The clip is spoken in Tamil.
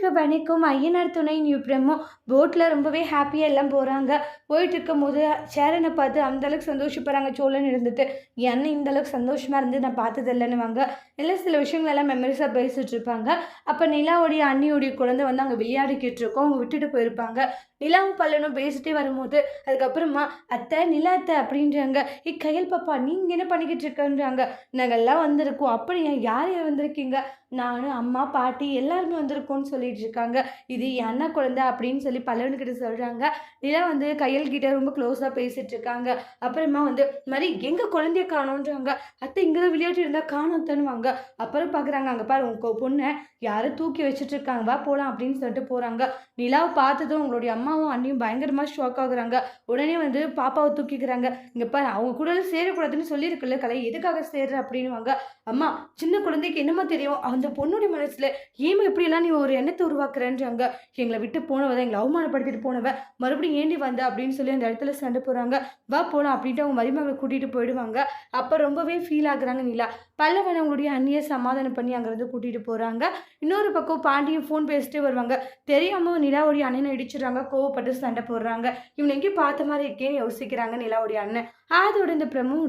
அனைவருக்கு வணக்கம். ஐயனார் துணை நியூ போட்டில் ரொம்பவே ஹாப்பியாக எல்லாம் போகிறாங்க போயிட்டு இருக்கும்போது சேரனை பார்த்து அந்தளவுக்கு சந்தோஷப்படுறாங்க. சோழன் இருந்துட்டு என்ன இந்தளவுக்கு இந்த அளவுக்கு சந்தோஷமாக இருந்து நான் பார்த்தது இல்லைன்னுவாங்க இல்லை சில விஷயங்கள் எல்லாம் மெமரிஸாக பேசிகிட்டு இருப்பாங்க. அப்போ நிலாவுடைய அண்ணியுடைய குழந்தை வந்து அங்கே விளையாடிக்கிட்டு இருக்கோம். அவங்க விட்டுட்டு போயிருப்பாங்க. நிலாவும் பல்லனும் பேசிட்டே வரும்போது அதுக்கப்புறமா அத்தை நிலா அத்தை அப்படின்றாங்க. ஏ கையல் பாப்பா நீங்கள் என்ன பண்ணிக்கிட்டு இருக்கன்றாங்க? நாங்கள்லாம் வந்திருக்கோம். அப்படியா? யார் யார் வந்திருக்கீங்க? நானும் அம்மா பாட்டி எல்லாருமே வந்திருக்கோம்னு சொல்லிட்டு இருக்காங்க இது என்ன அண்ணா குழந்தை அப்படின்னு சொல்லி பல்லவன்கிட்ட சொல்கிறாங்க நிலா வந்து கையல் கிட்ட ரொம்ப க்ளோஸாக பேசிட்டு இருக்காங்க அப்புறமா வந்து இந்த மாதிரி எங்கள் குழந்தைய காணோன்றாங்க? அத்தை இங்கே தான் விளையாட்டு இருந்தால் காணோம் தருவாங்க அப்புறம் பார்க்குறாங்க அங்கே பாரு உங்க பொண்ணை யாரும் தூக்கி வச்சுட்டு இருக்காங்க வா போகலாம் அப்படின்னு சொல்லிட்டு போகிறாங்க நிலாவை பார்த்ததும் உங்களுடைய அம்மாவும் அண்ணியும் பயங்கரமாக ஷாக் ஆகுறாங்க. உடனே வந்து பாப்பாவை தூக்கிக்கிறாங்க. இங்கே பாரு அவங்க கூட சேரக்கூடாதுன்னு சொல்லியிருக்குல்ல கலை. எதுக்காக சேர்ற? அப்படின்னுவாங்க. அம்மா சின்ன குழந்தைக்கு என்னமா தெரியும்? அந்த பொண்ணுடைய மனசுல ஏமா இப்படியெல்லாம் நீ ஒரு எண்ணத்தை உருவாக்குறேன்றாங்க. எங்களை விட்டு போனவ தான் எங்களை அவமானப்படுத்திட்டு போனவ மறுபடியும் ஏண்டி வந்த அப்படின்னு சொல்லி அந்த இடத்துல சண்டை போகிறாங்க வா போகலாம் அப்படின்ட்டு அவங்க மருமகளை கூட்டிகிட்டு போயிடுவாங்க. அப்போ ரொம்பவே ஃபீல் ஆகுறாங்க நிலா. பல்லவன் அவங்களுடைய அண்ணியை சமாதானம் பண்ணி அங்கேருந்து கூட்டிகிட்டு போகிறாங்க இன்னொரு பக்கம் பாண்டியும் ஃபோன் பேசிட்டே வருவாங்க. தெரியாமல் நிலாவுடைய அண்ணனை இடிச்சிடுறாங்க. கோவப்பட்டு சண்டை போடுறாங்க. இவனை எங்கேயும் பார்த்த மாதிரி இருக்கேன்னு யோசிக்கிறாங்க நிலாவுடைய அண்ணன். அதோட இந்த பிரமும்